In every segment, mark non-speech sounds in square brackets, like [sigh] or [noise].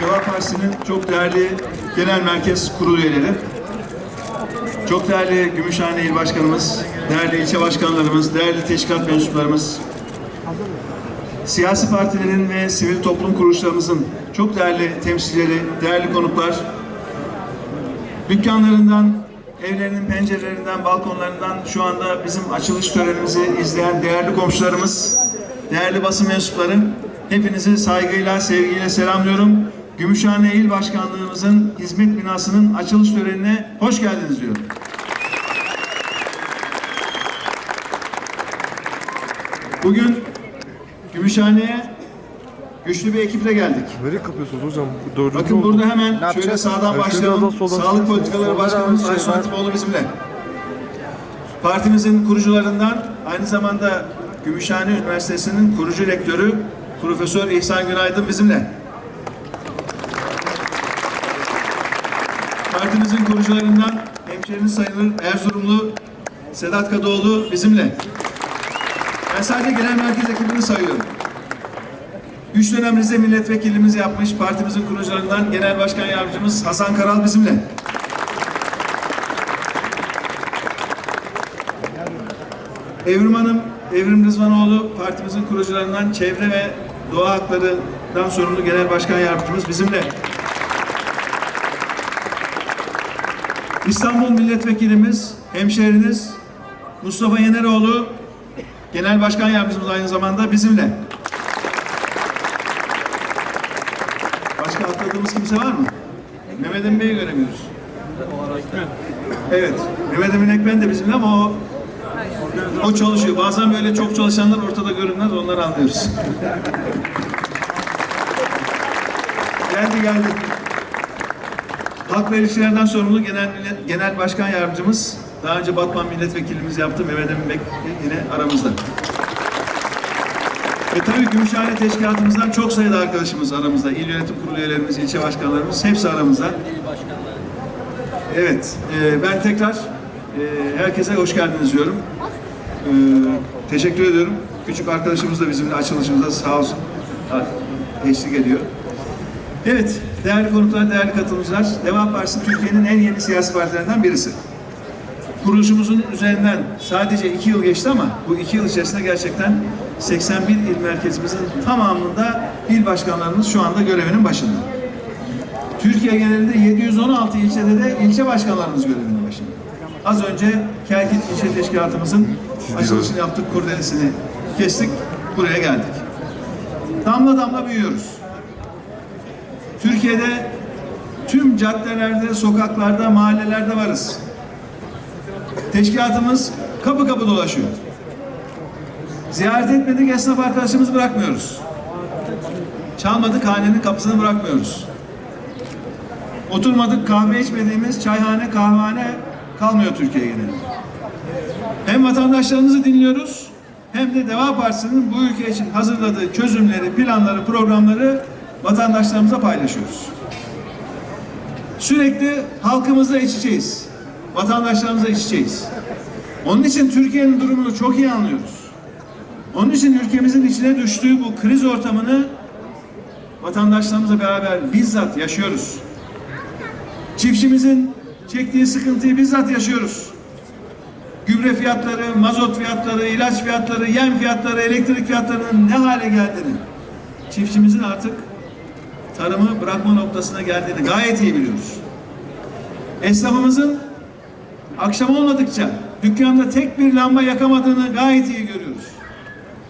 Deva Partisi'nin çok değerli genel merkez kurulu üyeleri, çok değerli Gümüşhane İl Başkanımız, değerli ilçe başkanlarımız, değerli teşkilat mensuplarımız, siyasi partilerin ve sivil toplum kuruluşlarımızın çok değerli temsilcileri, değerli konuklar, dükkanlarından, evlerinin pencerelerinden, balkonlarından şu anda bizim açılış törenimizi izleyen değerli komşularımız, değerli basın mensupları, hepinizi saygıyla, sevgiyle selamlıyorum. Gümüşhane İl Başkanlığımızın hizmet binasının açılış törenine hoş geldiniz diyorum. Bugün Gümüşhane'ye güçlü bir ekiple geldik. Nereye kapıyorsunuz hocam? Dördüncü Bakın burada hemen şöyle sağdan başlayalım. Sağlık. Politikaları Başkanımız şey Aysun. Hatipoğlu bizimle. Partimizin kurucularından aynı zamanda Gümüşhane Üniversitesi'nin kurucu rektörü Profesör İhsan Günaydın bizimle. Partimizin kurucularından hemşeriniz sayılır Erzurumlu Sedat Kadıoğlu bizimle. Ben sadece genel merkez ekibini sayıyorum. Üç dönem Rize milletvekilimiz yapmış partimizin kurucularından Genel Başkan Yardımcımız Hasan Karal bizimle. Evrim Hanım, Evrim Rızvanoğlu partimizin kurucularından çevre ve doğa haklarından sorumlu Genel Başkan Yardımcımız bizimle. İstanbul Milletvekilimiz, hemşehriniz Mustafa Yeneroğlu Genel Başkan Yardımcımız aynı zamanda bizimle. Başka atladığımız kimse var mı? Mehmet Emin Bey'i göremiyoruz. Evet, Mehmet Emin Ekmen de bizimle ama o o çalışıyor. Bazen böyle çok çalışanlar ortada görünmez, onları anlıyoruz. [laughs] geldi geldi. Halk ve ilişkilerden sorumlu genel Millet- genel başkan yardımcımız daha önce Batman milletvekilimiz yaptı Mehmet Emin Bek yine aramızda. Ve tabii Gümüşhane Teşkilatımızdan çok sayıda arkadaşımız aramızda. İl yönetim kurulu üyelerimiz, ilçe başkanlarımız hepsi aramızda. Evet, e, ben tekrar e, herkese hoş geldiniz diyorum. E, teşekkür ediyorum. Küçük arkadaşımız da bizimle açılışımızda sağ olsun eşlik ediyor. Evet, değerli konuklar, değerli katılımcılar, Deva Partisi Türkiye'nin en yeni siyasi partilerinden birisi. Kuruluşumuzun üzerinden sadece iki yıl geçti ama bu iki yıl içerisinde gerçekten 81 il merkezimizin tamamında il başkanlarımız şu anda görevinin başında. Türkiye genelinde 716 ilçede de ilçe başkanlarımız görevinin başında. Az önce Kelkit İlçe Teşkilatımızın açılışını yaptık, kurdelesini kestik, buraya geldik. Damla damla büyüyoruz. Türkiye'de tüm caddelerde, sokaklarda, mahallelerde varız. Teşkilatımız kapı kapı dolaşıyor. Ziyaret etmedik esnaf arkadaşımızı bırakmıyoruz. Çalmadık hanenin kapısını bırakmıyoruz. Oturmadık kahve içmediğimiz çayhane, kahvehane kalmıyor Türkiye genelinde. Hem vatandaşlarımızı dinliyoruz hem de Deva Partisi'nin bu ülke için hazırladığı çözümleri, planları, programları vatandaşlarımıza paylaşıyoruz. Sürekli halkımızla iç içeyiz. Vatandaşlarımızla iç. Onun için Türkiye'nin durumunu çok iyi anlıyoruz. Onun için ülkemizin içine düştüğü bu kriz ortamını vatandaşlarımızla beraber bizzat yaşıyoruz. Çiftçimizin çektiği sıkıntıyı bizzat yaşıyoruz. Gübre fiyatları, mazot fiyatları, ilaç fiyatları, yem fiyatları, elektrik fiyatlarının ne hale geldiğini, çiftçimizin artık tarımı bırakma noktasına geldiğini gayet iyi biliyoruz. Esnafımızın akşam olmadıkça dükkanda tek bir lamba yakamadığını gayet iyi görüyoruz.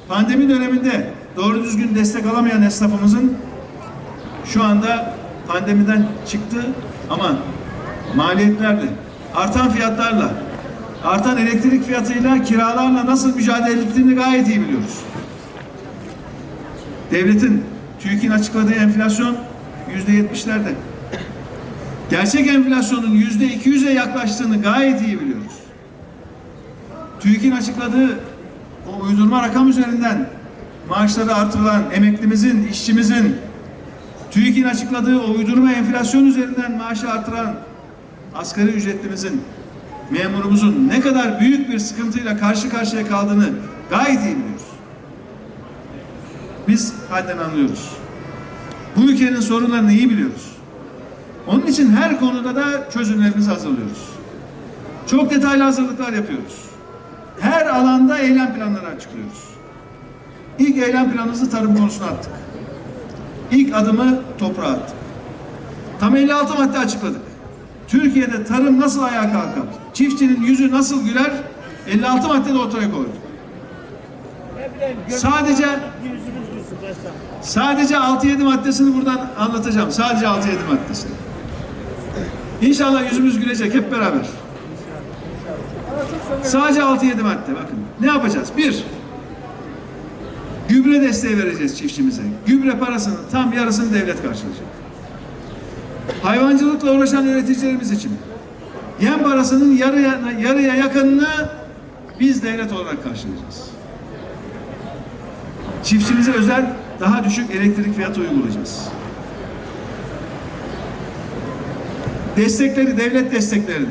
Pandemi döneminde doğru düzgün destek alamayan esnafımızın şu anda pandemiden çıktı ama maliyetlerle, artan fiyatlarla, artan elektrik fiyatıyla, kiralarla nasıl mücadele ettiğini gayet iyi biliyoruz. Devletin TÜİK'in açıkladığı enflasyon yüzde yetmişlerde. Gerçek enflasyonun yüzde iki yüze yaklaştığını gayet iyi biliyoruz. TÜİK'in açıkladığı o uydurma rakam üzerinden maaşları artırılan emeklimizin, işçimizin, TÜİK'in açıkladığı o uydurma enflasyon üzerinden maaşı artıran asgari ücretlimizin, memurumuzun ne kadar büyük bir sıkıntıyla karşı karşıya kaldığını gayet iyi biliyoruz. Biz halden anlıyoruz. Bu ülkenin sorunlarını iyi biliyoruz. Onun için her konuda da çözümlerimizi hazırlıyoruz. Çok detaylı hazırlıklar yapıyoruz. Her alanda eylem planları açıklıyoruz. İlk eylem planımızı tarım konusuna attık. İlk adımı toprağa attık. Tam 56 madde açıkladık. Türkiye'de tarım nasıl ayağa kalkar? Çiftçinin yüzü nasıl güler? 56 maddede ortaya koyduk. Sadece sadece 6-7 maddesini buradan anlatacağım. Sadece 6-7 maddesini. İnşallah yüzümüz gülecek hep beraber. Sadece 6-7 madde bakın. Ne yapacağız? Bir, gübre desteği vereceğiz çiftçimize. Gübre parasının tam yarısını devlet karşılayacak. Hayvancılıkla uğraşan üreticilerimiz için yem parasının yarıya, yarıya yakınını biz devlet olarak karşılayacağız. Çiftçimize özel daha düşük elektrik fiyatı uygulayacağız. Destekleri, devlet desteklerini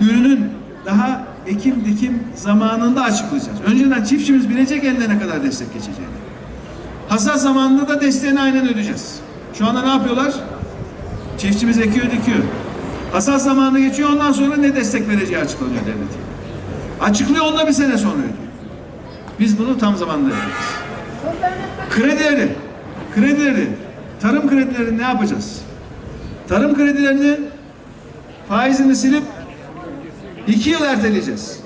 ürünün daha ekim dikim zamanında açıklayacağız. Önceden çiftçimiz bilecek eline ne kadar destek geçeceğini. Hasat zamanında da desteğini aynen ödeyeceğiz. Şu anda ne yapıyorlar? Çiftçimiz ekiyor dikiyor. Hasat zamanı geçiyor ondan sonra ne destek vereceği açıklanıyor devletin. Açıklıyor onda bir sene sonra ödüyor. Biz bunu tam zamanında yapacağız. Kredileri, kredileri, tarım kredilerini ne yapacağız? Tarım kredilerini faizini silip iki yıl erteleyeceğiz.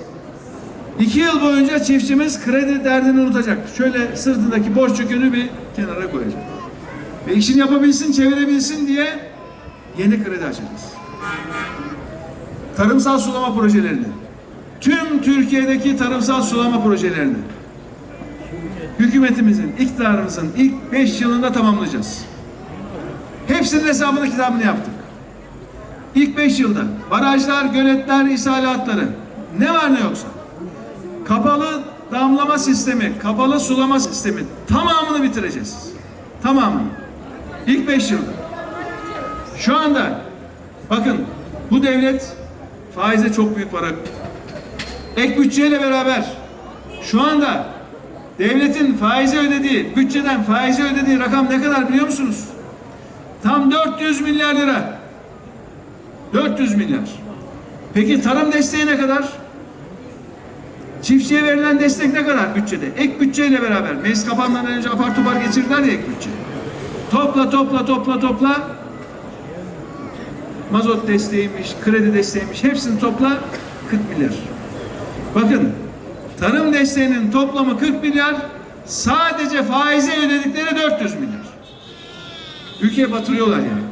İki yıl boyunca çiftçimiz kredi derdini unutacak. Şöyle sırtındaki borç yükünü bir kenara koyacak. Ve işini yapabilsin, çevirebilsin diye yeni kredi açacağız. Tarımsal sulama projelerini, tüm Türkiye'deki tarımsal sulama projelerini hükümetimizin, iktidarımızın ilk beş yılında tamamlayacağız. Hepsinin hesabını kitabını yaptık. İlk beş yılda barajlar, göletler, ishalatları ne var ne yoksa kapalı damlama sistemi, kapalı sulama sistemi tamamını bitireceğiz. Tamamını. İlk beş yılda. Şu anda bakın bu devlet faize çok büyük para ek bütçeyle beraber şu anda devletin faize ödediği, bütçeden faize ödediği rakam ne kadar biliyor musunuz? Tam 400 milyar lira. 400 milyar. Peki tarım desteği ne kadar? Çiftçiye verilen destek ne kadar bütçede? Ek bütçeyle beraber. Meclis kapanmadan önce apar topar geçirdiler ya ek bütçe. Topla topla topla topla. Mazot desteğiymiş, kredi desteğiymiş. Hepsini topla 40 milyar. Bakın tarım desteğinin toplamı 40 milyar. Sadece faize ödedikleri 400 milyar. Ülkeye batırıyorlar yani.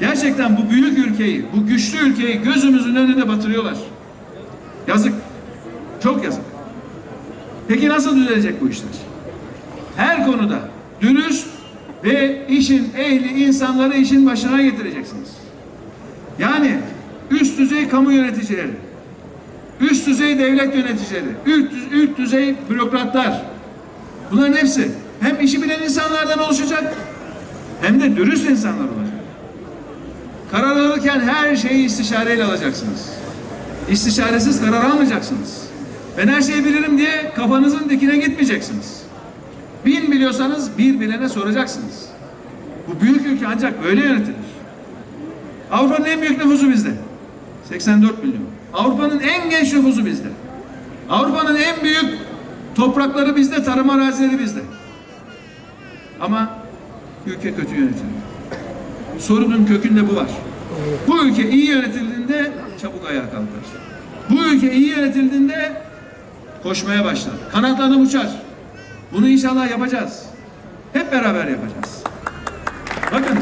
Gerçekten bu büyük ülkeyi, bu güçlü ülkeyi gözümüzün önünde batırıyorlar. Yazık. Çok yazık. Peki nasıl düzelecek bu işler? Her konuda dürüst ve işin ehli insanları işin başına getireceksiniz. Yani üst düzey kamu yöneticileri, üst düzey devlet yöneticileri, üst, üst düzey bürokratlar, bunların hepsi hem işi bilen insanlardan oluşacak hem de dürüst insanlar olacak. Karar alırken her şeyi istişareyle alacaksınız. İstişaresiz karar almayacaksınız. Ben her şeyi bilirim diye kafanızın dikine gitmeyeceksiniz. Bin biliyorsanız bir bilene soracaksınız. Bu büyük ülke ancak böyle yönetilir. Avrupa'nın en büyük nüfusu bizde. 84 milyon. Avrupa'nın en genç nüfusu bizde. Avrupa'nın en büyük toprakları bizde, tarım arazileri bizde. Ama ülke kötü yönetiliyor. Sorunun kökünde bu var. Bu ülke iyi yönetildiğinde çabuk ayağa kalkar. Bu ülke iyi yönetildiğinde koşmaya başlar. Kanatlanıp uçar. Bunu inşallah yapacağız. Hep beraber yapacağız. Bakın.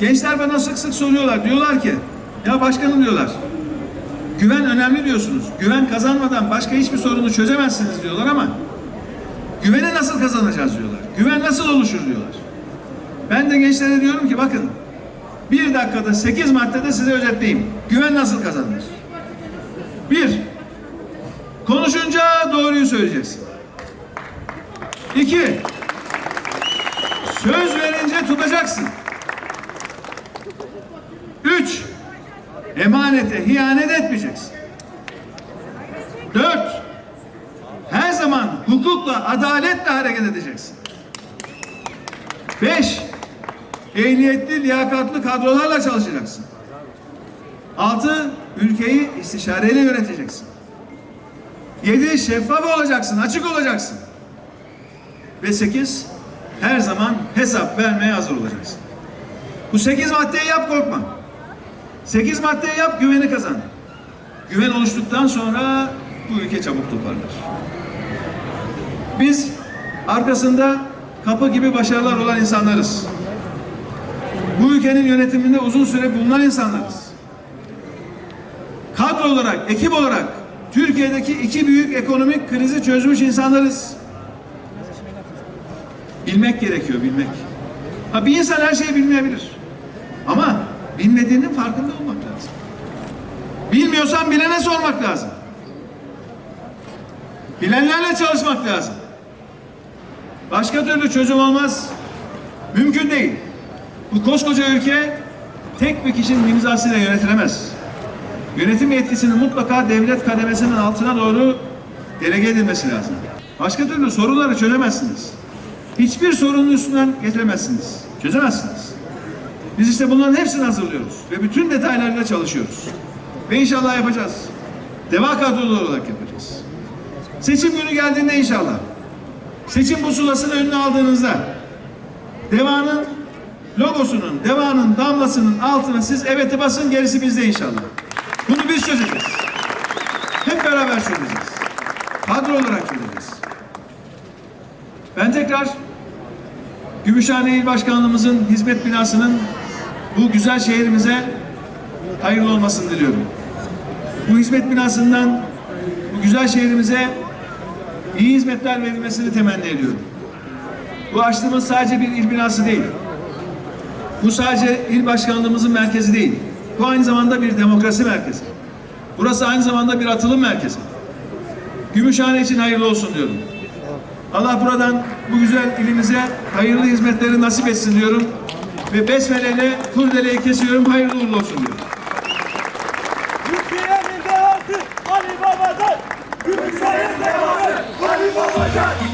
Gençler bana sık sık soruyorlar. Diyorlar ki ya başkanım diyorlar. Güven önemli diyorsunuz. Güven kazanmadan başka hiçbir sorunu çözemezsiniz diyorlar ama güveni nasıl kazanacağız diyorlar. Güven nasıl oluşur diyorlar. Ben de gençlere diyorum ki bakın bir dakikada sekiz maddede size özetleyeyim. Güven nasıl kazanılır? Bir, konuşunca doğruyu söyleyeceksin. İki, söz verince tutacaksın. Üç, emanete hiyanet etmeyeceksin. Dört, hukukla, adaletle hareket edeceksin. Beş, ehliyetli, liyakatlı kadrolarla çalışacaksın. Altı, ülkeyi istişareyle yöneteceksin. Yedi, şeffaf olacaksın, açık olacaksın. Ve sekiz, her zaman hesap vermeye hazır olacaksın. Bu sekiz maddeyi yap korkma. Sekiz maddeyi yap güveni kazan. Güven oluştuktan sonra bu ülke çabuk toparlar. Biz arkasında kapı gibi başarılar olan insanlarız. Bu ülkenin yönetiminde uzun süre bulunan insanlarız. Kadro olarak, ekip olarak Türkiye'deki iki büyük ekonomik krizi çözmüş insanlarız. Bilmek gerekiyor, bilmek. Ha bir insan her şeyi bilmeyebilir. Bilmediğinin farkında olmak lazım. Bilmiyorsan bilene sormak lazım. Bilenlerle çalışmak lazım. Başka türlü çözüm olmaz. Mümkün değil. Bu koskoca ülke tek bir kişinin imzasıyla yönetilemez. Yönetim yetkisini mutlaka devlet kademesinin altına doğru delege edilmesi lazım. Başka türlü sorunları çözemezsiniz. Hiçbir sorunun üstünden geçemezsiniz. Çözemezsiniz. Biz işte bunların hepsini hazırlıyoruz ve bütün detaylarıyla çalışıyoruz. Ve inşallah yapacağız. Deva kadroları olarak yapacağız. Seçim günü geldiğinde inşallah. Seçim pusulasını önüne aldığınızda Deva'nın logosunun, Deva'nın damlasının altına siz evet'i basın gerisi bizde inşallah. Bunu biz çözeceğiz. Hep beraber çözeceğiz. Kadro olarak çözeceğiz. Ben tekrar Gümüşhane İl Başkanlığımızın hizmet binasının bu güzel şehrimize hayırlı olmasını diliyorum. Bu hizmet binasından bu güzel şehrimize iyi hizmetler verilmesini temenni ediyorum. Bu açtığımız sadece bir il binası değil. Bu sadece il başkanlığımızın merkezi değil. Bu aynı zamanda bir demokrasi merkezi. Burası aynı zamanda bir atılım merkezi. Gümüşhane için hayırlı olsun diyorum. Allah buradan bu güzel ilimize hayırlı hizmetleri nasip etsin diyorum. Ve besmeleyle kurdeleyi kesiyorum. Hayırlı uğurlu olsun diyorum. Türkiye'nin devası Ali Babacan. Gümüşhane'nin devası Ali Babacan.